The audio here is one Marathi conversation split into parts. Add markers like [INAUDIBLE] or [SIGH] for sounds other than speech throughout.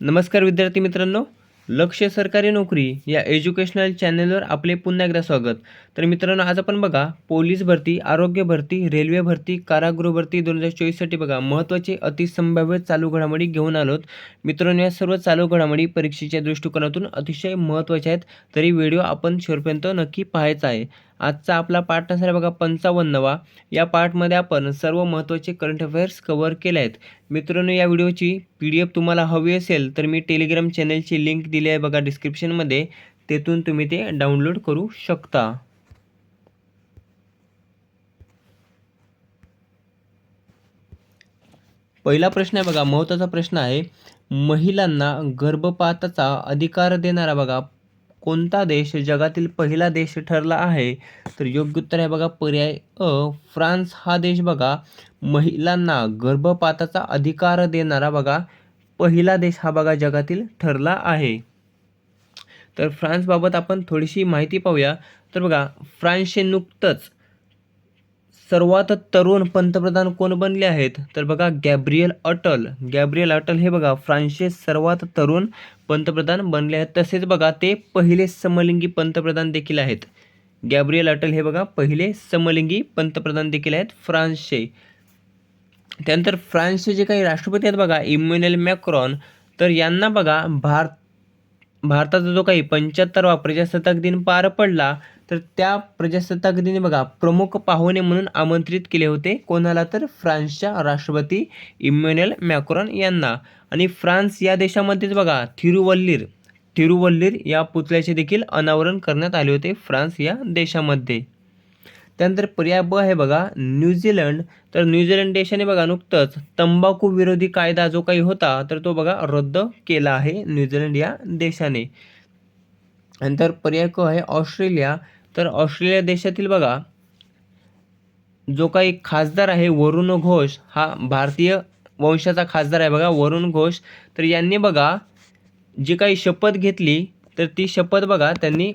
नमस्कार विद्यार्थी मित्रांनो लक्ष सरकारी नोकरी या एज्युकेशनल चॅनलवर आपले पुन्हा एकदा स्वागत. तर मित्रांनो आज आपण बघा पोलीस भरती आरोग्य भरती रेल्वे भरती कारागृह भरती दोन हजार चोवीससाठी बघा महत्त्वाचे अतिसंभाव्य चालू घडामोडी घेऊन आलोत. मित्रांनो या सर्व चालू घडामोडी परीक्षेच्या दृष्टिकोनातून अतिशय महत्त्वाच्या आहेत तरी व्हिडिओ आपण शेवटपर्यंत नक्की पाहायचा आहे. आजचा आपला पाठ असणार आहे बघा पंचावन्नवा. या पार्टमध्ये आपण सर्व महत्त्वाचे करंट अफेअर्स कव्हर केले आहेत. मित्रांनो या व्हिडिओची पी डी एफ तुम्हाला हवी असेल तर मी टेलिग्राम चॅनलची लिंक दिली आहे बघा डिस्क्रिप्शनमध्ये तेथून तुम्ही ते डाउनलोड करू शकता. पहिला प्रश्न आहे बघा महत्त्वाचा प्रश्न आहे महिलांना गर्भपाताचा अधिकार देणारा बघा कोणता देश जगातील पहिला देश ठरला आहे? तर योग्य उत्तर आहे बघा पर्याय अ फ्रान्स. हा देश बघा महिलांना गर्भपाताचा अधिकार देणारा बघा पहिला देश हा बघा जगातील ठरला आहे. तर फ्रान्सबाबत आपण थोडीशी माहिती पाहूया. तर बघा फ्रान्सचे नुकतंच सर्वात तरुण पंतप्रधान कोण बनले आहेत? तर बघा गॅब्रियल अटल. गॅब्रियल अटल हे बघा फ्रान्सचे सर्वात तरुण पंतप्रधान बनले आहेत. तसेच बघा ते पहिले समलिंगी पंतप्रधान देखील आहेत. गॅब्रियल अटल हे बघा पहिले समलिंगी पंतप्रधान देखील आहेत फ्रान्सचे. त्यानंतर फ्रान्सचे जे काही राष्ट्रपती आहेत बघा इम्युनल मॅक्रॉन तर यांना बघा भारत भारताचा जो काही पंच्याहत्तरवा प्रजासत्ताक दिन पार पडला तर त्या प्रजासत्ताक दिनी बघा प्रमुख पाहुणे म्हणून आमंत्रित केले होते. कोणाला तर? फ्रान्सच्या राष्ट्रपती इम्युनल मॅक्रॉन यांना. आणि फ्रान्स या देशामध्येच बघा थिरुवल्लीर. थिरुवल्लीर या पुतळ्याचे देखील अनावरण करण्यात आले होते फ्रान्स या देशामध्ये. त्यानंतर पर्याय ब आहे बघा न्यूझीलंड. तर न्यूझीलंड देशाने बघा नुकतंच तंबाखू विरोधी कायदा जो काही होता तर तो बघा रद्द केला आहे न्यूझीलंड या देशाने. नंतर पर्याय क आहे ऑस्ट्रेलिया. तर ऑस्ट्रेलिया देशातील बघा जो काही खासदार आहे वरुण घोष हा भारतीय वंशाचा खासदार आहे बघा वरुण घोष. तर यांनी बघा जी काही शपथ घेतली तर ती शपथ बघा त्यांनी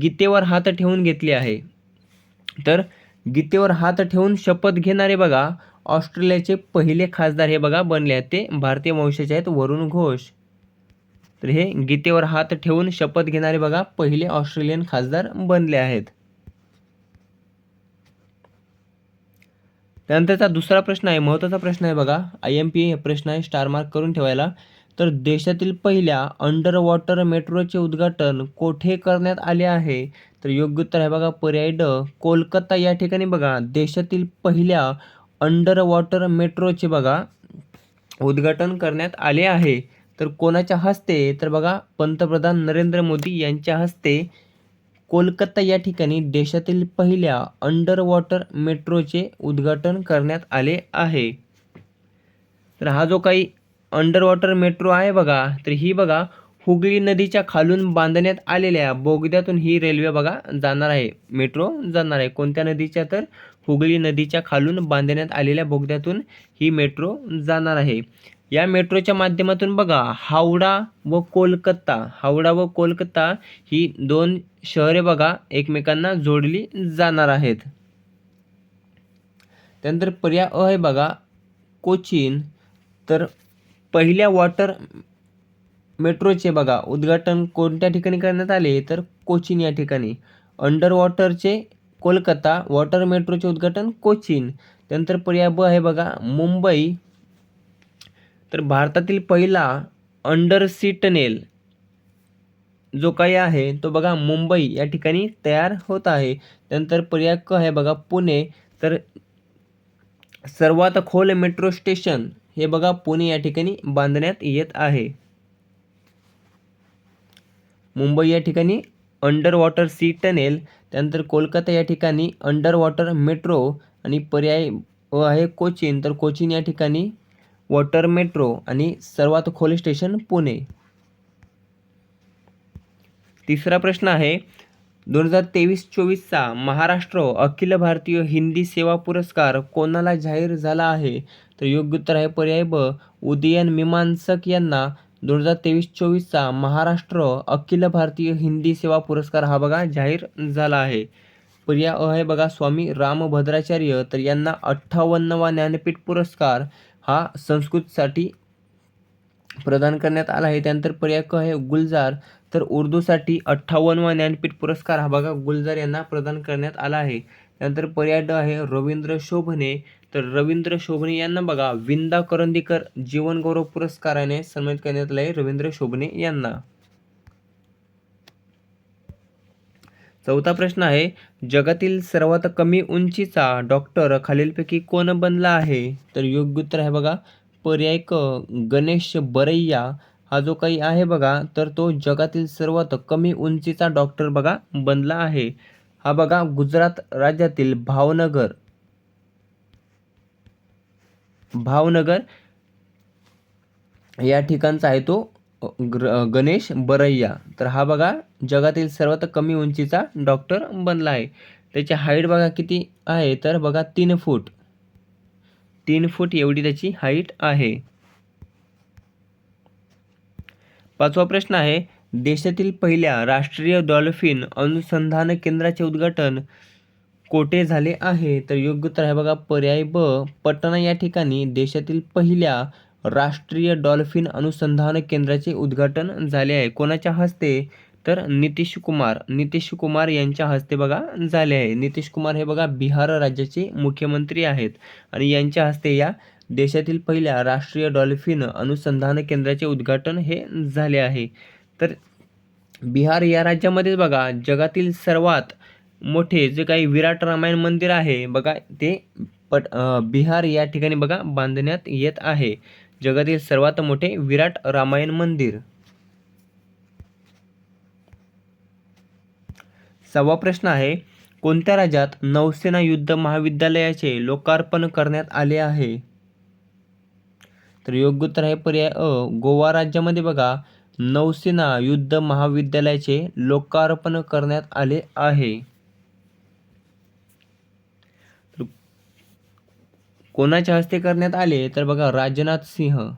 गीतेवर हात ठेवून घेतली आहे. तर गीतेवर हात ठेवून शपथ घेणारे बघा ऑस्ट्रेलियाचे पहिले खासदार हे बघा बनले आहेत ते भारतीय वंशाचे आहेत वरुण घोष. तर हे गीतेवर हात ठेवून शपथ घेणारे बघा पहिले ऑस्ट्रेलियन खासदार बनले आहेत. त्यानंतरचा दुसरा प्रश्न आहे महत्त्वाचा प्रश्न आहे बघा. आय एम पी हे प्रश्न आहे स्टार मार्क करून ठेवायला. तर देशातील पहिल्या अंडर वॉटर मेट्रोचे उद्घाटन कोठे करण्यात आले आहे? तर योग्य उत्तर आहे बघा पर्याय ड कोलकाता. या ठिकाणी बघा देशातील पहिल्या अंडर वॉटर मेट्रोचे बघा उद्घाटन करण्यात आले आहे. तर कोणाच्या हस्ते तर बघा पंतप्रधान नरेंद्र मोदी यांच्या हस्ते कोलकाता या ठिकाणी देशातील पहिल्या अंडर वॉटर मेट्रोचे उद्घाटन करण्यात आले आहे. तर हा जो काही अंडर वॉटर मेट्रो आहे बघा तर ही बघा हुगळी नदीच्या खालून बांधण्यात आलेल्या बोगद्यातून ही रेल्वे बघा जाणार आहे. मेट्रो जाणार आहे. कोणत्या नदीच्या तर? हुगळी नदीच्या खालून बांधण्यात आलेल्या बोगद्यातून ही मेट्रो जाणार आहे. या मेट्रोच्या माध्यमातून बघा हावडा व कोलकाता हावडा व कोलकाता ही दोन शहरे बघा एकमेकांना जोडली जाणार आहेत. त्यानंतर पर्याय अ आहे बघा कोचीन. तर पहिल्या वॉटर मेट्रोचे बघा उद्घाटन कोणत्या ठिकाणी करण्यात आले? तर कोचीन या ठिकाणी. अंडर वॉटरचे कोलकाता वॉटर मेट्रोचे उद्घाटन कोचीन. त्यानंतर पर्याय ब आहे बघा मुंबई. तर भारतातील पहिला अंडर सी टनेल जो काही आहे तो बघा मुंबई या ठिकाणी तयार होत आहे. त्यानंतर पर्याय क आहे बघा पुणे. तर सर्वात खोल मेट्रो स्टेशन हे बघा पुणे या ठिकाणी बांधण्यात येत आहे. मुंबई या ठिकाणी अंडर वॉटर सी टनेल त्यानंतर कोलकाता या ठिकाणी अंडर वॉटर मेट्रो आणि पर्याय आहे कोचीन. तर कोचीन या ठिकाणी वॉटर मेट्रो आणि सर्वात खोल स्टेशन पुणे. तिसरा प्रश्न आहे दोन हजार तेवीस चोवीसचा महाराष्ट्र अखिल भारतीय हिंदी सेवा पुरस्कार कोणाला जाहीर झाला आहे? तर योग्य उत्तर आहे पर्याय ब उदयन मीमांसक यांना दोन हजार तेवीस चोवीसचा महाराष्ट्र अखिल भारतीय हिंदी सेवा पुरस्कार हा बघा जाहीर झाला आहे. पर्याय अ आहे बघा स्वामी रामभद्राचार्य तर यांना अठ्ठावन्नवा ज्ञानपीठ पुरस्कार हा संस्कृतसाठी प्रदान करण्यात आला आहे. त्यानंतर पर्याय क आहे गुलजार. तर उर्दूसाठी अठ्ठावन्नवा ज्ञानपीठ पुरस्कार हा बघा गुलजार यांना प्रदान करण्यात आला आहे. त्यानंतर पर्याय ड आहे रवींद्र शोभने. तर रवींद्र शोभने यांना बघा विंदा करंदीकर जीवनगौरव पुरस्काराने सन्मानित करण्यात आलं आहे रवींद्र शोभने यांना. चौथा प्रश्न आहे जगातील सर्वात कमी उंचीचा डॉक्टर खालीलपैकी कोण बनला आहे? तर योग्य उत्तर आहे बघा पर्याय क गणेश बरैया. हा जो काही आहे बघा तर तो जगातील सर्वात कमी उंचीचा डॉक्टर बघा बनला आहे. हा बघा गुजरात राज्यातील भावनगर. भावनगर या ठिकाणचा आहे तो. ग्र गणेश बरैया तर हा बघा जगातील सर्वात कमी उंचीचा डॉक्टर बनला आहे. त्याची हाईट बघा किती आहे तर बघा तीन फूट. तीन फूट एवढी त्याची हाईट आहे. पाचवा प्रश्न आहे देशातील पहिल्या राष्ट्रीय डॉल्फिन अनुसंधान केंद्राचे उद्घाटन कोठे झाले आहे? तर योग्य उत्तर आहे बघा पर्याय ब पटना या ठिकाणी देशातील पहिल्या राष्ट्रीय डॉल्फिन अनुसंधान केंद्राचे उद्घाटन झाले आहे. कोणाच्या हस्ते? तर नितीश कुमार. नितीश कुमार यांच्या हस्ते बघा झाले आहे. नितीश कुमार हे बघा बिहार राज्याचे मुख्यमंत्री आहेत. आणि यांच्या हस्ते या देशातील पहिल्या राष्ट्रीय डॉल्फिन अनुसंधान केंद्राचे उद्घाटन हे झाले आहे. तर बिहार या राज्यामध्येच बघा जगातील सर्वात मोठे जे काही विराट रामायण मंदिर आहे बघा ते पट बिहार या ठिकाणी बघा बांधण्यात येत आहे. जगातील सर्वात मोठे विराट रामायण मंदिर. सहावा प्रश्न आहे कोणत्या राज्यात नौसेना युद्ध महाविद्यालयाचे लोकार्पण करण्यात आले आहे? तर योग्य उत्तर आहे पर्याय अ गोवा राज्यामध्ये बघा नौसेना युद्ध महाविद्यालयाचे लोकार्पण करण्यात आले आहे. कोणाच्या हस्ते करण्यात आले तर बघा राजनाथ सिंह.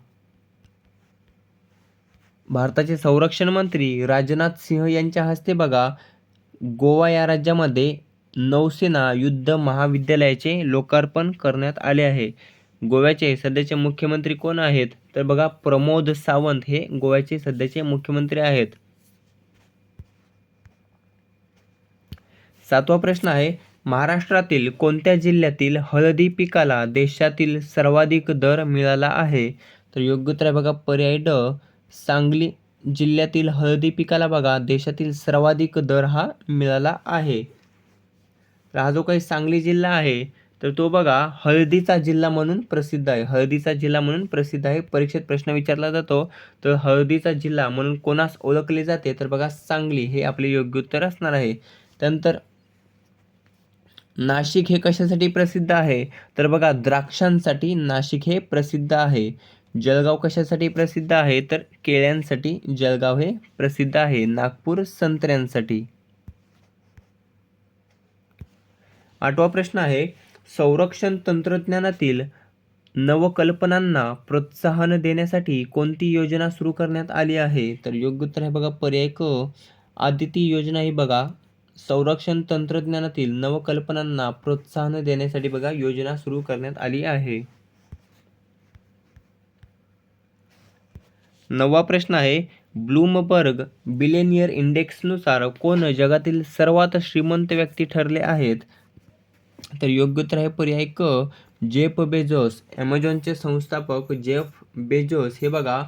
भारताचे संरक्षण मंत्री राजनाथ सिंह यांच्या हस्ते बघा गोवा या राज्यामध्ये नौसेना युद्ध महाविद्यालयाचे लोकार्पण करण्यात आले आहे. गोव्याचे सध्याचे मुख्यमंत्री कोण आहेत? तर बघा प्रमोद सावंत हे गोव्याचे सध्याचे मुख्यमंत्री आहेत. सातवा प्रश्न आहे महाराष्ट्रातील कोणत्या जिल्ह्यातील हळदी पिकाला देशातील सर्वाधिक दर मिळाला आहे? तर योग्य उत्तर बघा पर्याय ड सांगली जिल्ह्यातील हळदी पिकाला बघा देशातील सर्वाधिक दर हा मिळाला आहे. तर हा जो काही सांगली जिल्हा आहे तर तो बघा हळदीचा जिल्हा म्हणून प्रसिद्ध आहे. हळदीचा जिल्हा म्हणून प्रसिद्ध आहे. परीक्षेत प्रश्न विचारला जातो तर हळदीचा जिल्हा म्हणून कोणास ओळखले जाते? तर बघा सांगली हे आपले योग्य उत्तर असणार आहे. त्यानंतर नाशिक हे कशासाठी प्रसिद्ध आहे? तर बघा द्राक्षांसाठी नाशिक हे प्रसिद्ध आहे. जळगाव कशासाठी प्रसिद्ध आहे? तर केळ्यांसाठी जळगाव हे प्रसिद्ध आहे. नागपूर संत्र्यांसाठी. आठवा प्रश्न आहे संरक्षण तंत्रज्ञानातील नवकल्पनांना प्रोत्साहन देण्यासाठी कोणती योजना सुरू करण्यात आली आहे? तर योग्य उत्तर आहे बघा पर्याय क आदिती योजना ही बघा. संरक्षण तंत्रज्ञानातील नवकल्पनांना प्रोत्साहन देण्यासाठी बघा योजना सुरू करण्यात आली आहे. नववा प्रश्न आहे ब्लूमबर्ग बिलेनियर इंडेक्सनुसार कोण जगातील सर्वात श्रीमंत व्यक्ती ठरले आहेत? तर योग्य उत्तर आहे पर्याय क जेफ बेजोस ॲमेझॉनचे संस्थापक जेफ बेजोस हे बघा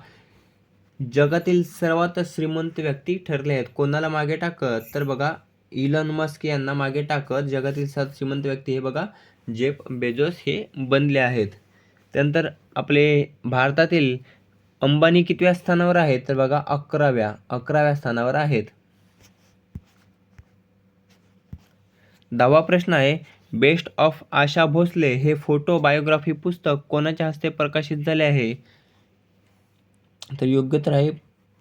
जगातील सर्वात श्रीमंत व्यक्ती ठरले आहेत. कोणाला मागे टाकत? तर बघा इलॉन मस्क यांना मागे टाकत जगातील सात श्रीमंत व्यक्ती हे बघा जेफ बेजोस हे बनले आहेत. त्यानंतर आपले भारतातील अंबानी कितव्या स्थानावर आहेत? तर बघा अकराव्या अकराव्या स्थानावर आहेत. दहावा प्रश्न आहे बेस्ट ऑफ आशा भोसले हे फोटो बायोग्राफी पुस्तक कोणाच्या हस्ते प्रकाशित झाले आहे? तर योग्य तर आहे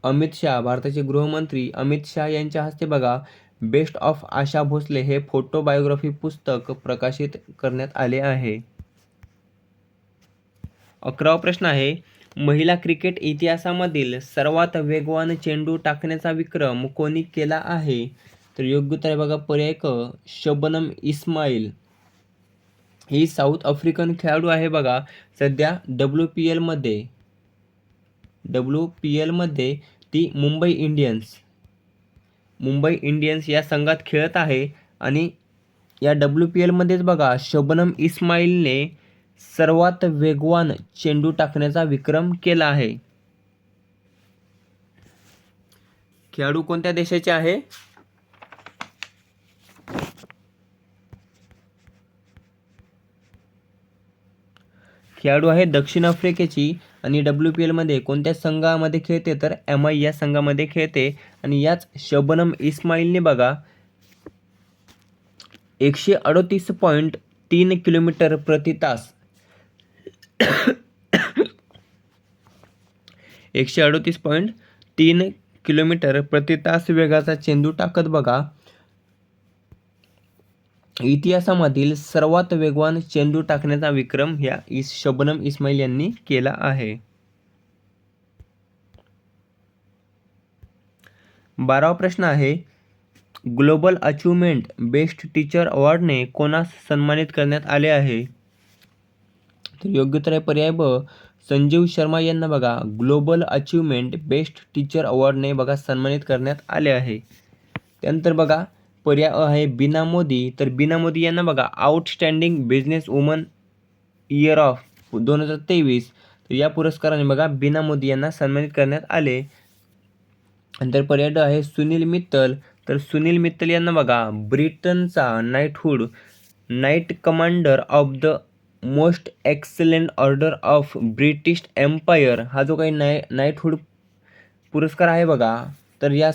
अमित शहा भारताचे गृहमंत्री अमित शहा यांच्या हस्ते बघा बेस्ट ऑफ आशा भोसले हे फोटो बायोग्राफी पुस्तक प्रकाशित करण्यात आले आहे. अकरावा प्रश्न आहे महिला क्रिकेट इतिहासामधील सर्वात वेगवान चेंडू टाकण्याचा विक्रम कोणी केला आहे? तर योग्य उत्तर बघा पर्याय क शबनम इस्माईल. ही साऊथ आफ्रिकन खेळाडू आहे बघा सध्या डब्ल्यू पी एलमध्ये डब्ल्यू पी एलमध्ये ती मुंबई इंडियन्स. मुंबई इंडियन्स या संघात खेळत आहे आणि या डब्ल्यू पी एलमध्येच बघा शबनम इस्माईलने सर्वात वेगवान चेंडू टाकण्याचा विक्रम केला आहे. खेळाडू कोणत्या देशाचे आहे? खेळाडू आहे दक्षिण आफ्रिकेची आणि डब्ल्यू पी एलमध्ये कोणत्या संघामध्ये खेळते तर एम आय या संघामध्ये खेळते. आणि याच शबनम इस्माईलने बघा एकशे अडतीस पॉईंट तीन किलोमीटर प्रति तास. एकशे अडतीस पॉईंट तीन किलोमीटर प्रति तास वेगाचा चेंडू टाकत बघा. इतिहासामधील सर्वात वेगवान चेंडू टाकण्याचा विक्रम ह्या इस शबनम इस्माईल यांनी केला आहे. बारावा प्रश्न आहे ग्लोबल अचिव्हमेंट बेस्ट टीचर अवॉर्डने कोणास सन्मानित करण्यात आले आहे? तर योग्य तर आहे पर्याय ब संजीव शर्मा यांना बघा ग्लोबल अचिव्हमेंट बेस्ट टीचर अवॉर्डने बघा सन्मानित करण्यात आले आहे. त्यानंतर बघा पर्याय आहे बीना मोदी. तर बीना मोदी यांना बघा outstanding business woman year of दोन हजार तेवीस. तर या पुरस्काराने बघा बीना मोदी यांना सन्मानित करण्यात आले. नंतर पर्याय ड आहे सुनील मित्तल. तर सुनील मित्तल यांना बघा ब्रिटनचा knighthood knight commander of the most excellent order of British empire हा जो काही नाय नाईटहूड पुरस्कार आहे बघा तर या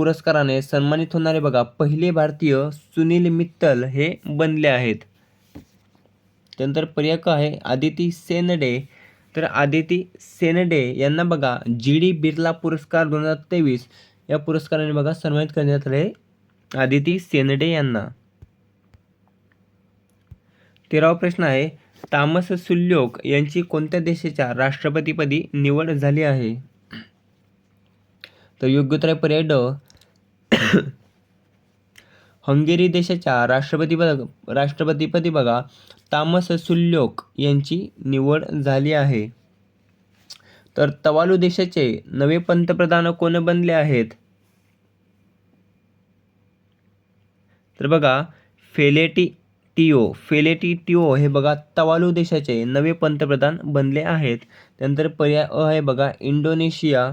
पुरस्काराने सन्मानित होणारे बघा पहिले भारतीय सुनील मित्तल हे बनले आहेत. त्यानंतर पर्याय आहे आदिती सेनडे. तर आदिती सेनडे यांना बघा जी डी बिर्ला पुरस्कार दोन हजार तेवीस या पुरस्काराने बघा सन्मानित करण्यात आले आदिती सेनडे यांना. तेरावा प्रश्न आहे तामस सुल्योक यांची कोणत्या देशाच्या राष्ट्रपतीपदी निवड झाली आहे? तर योग्य उत्तर आहे पर्याय ड हंगेरी देशाच्या राष्ट्रपती राष्ट्रपतीपदी बघा तामस सुल्योक यांची निवड झाली आहे. तर तवालू देशाचे नवे पंतप्रधान कोण बनले आहेत? तर बघा फेलेटी टिओ फेलेटी टिओ हे बघा तवालू देशाचे नवे पंतप्रधान बनले आहेत. त्यानंतर पर्याय अ आहे बघा इंडोनेशिया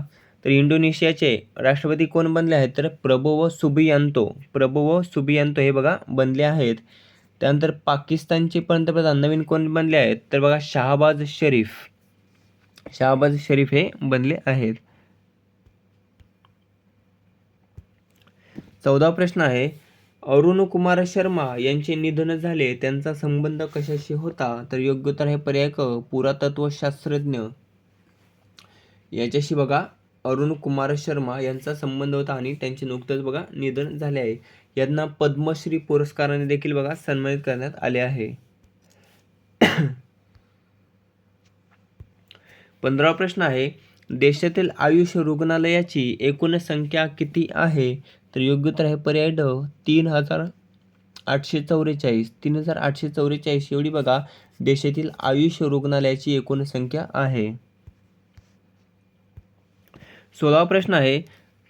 तर इंडोनेशियाचे राष्ट्रपती कोण बनले आहेत? तर प्रबोव सुबियांतो. प्रबोव सुबियांतो हे बघा बनले आहेत. त्यानंतर पाकिस्तानचे पंतप्रधान नवीन कोण बनले आहेत? तर बघा शहाबाज शरीफ. शहाबाज शरीफ हे बनले आहेत. चौदा प्रश्न आहे. अरुण कुमार शर्मा यांचे निधन झाले त्यांचा संबंध कशाशी होता? तर योग्य उत्तर हे पर्याय क पुरातत्वशास्त्रज्ञ. याच्याशी बघा. अरुण कुमार शर्मा यांचा संबंध होता आणि त्यांचे नुकतंच बघा निधन झाले आहे. यांना पद्मश्री पुरस्काराने देखील बघा सन्मानित करण्यात आले आहे. [CLEARS THROAT] पंधरावा प्रश्न आहे देशातील आयुष रुग्णालयाची एकूण संख्या किती आहे? तर योग्य उत्तर आहे पर्याय ड तीन हजार आठशे चौवेचाळीस. तीन हजार आठशे चौवेचाळीस एवढी बघा देशातील आयुष रुग्णालयाची एकूण संख्या आहे. सोळावा प्रश्न आहे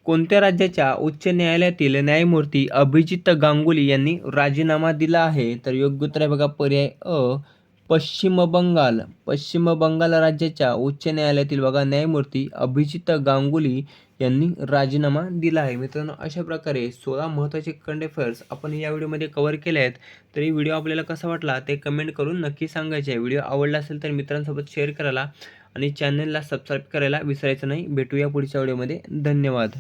कोणत्या राज्याच्या उच्च न्यायालयातील न्यायमूर्ती अभिजित गांगुली यांनी राजीनामा दिला आहे? तर योग्य उत्तर आहे बघा पर्याय अ पश्चिम बंगाल. पश्चिम बंगाल राज्याच्या उच्च न्यायालयातील बघा न्यायमूर्ती अभिजित गांगुली यांनी राजीनामा दिला आहे. मित्रांनो अशा प्रकारे सोळा महत्त्वाचे करंट अफेअर्स आपण या व्हिडिओमध्ये कव्हर केले आहेत. तरी व्हिडिओ आपल्याला कसा वाटला ते कमेंट करून नक्की सांगायचे आहे. व्हिडिओ आवडला असेल तर मित्रांसोबत शेअर करायला. आणि चॅनलला सबस्क्राईब करायला विसरायचं नाही. भेटूया पुढच्या व्हिडिओमध्ये धन्यवाद.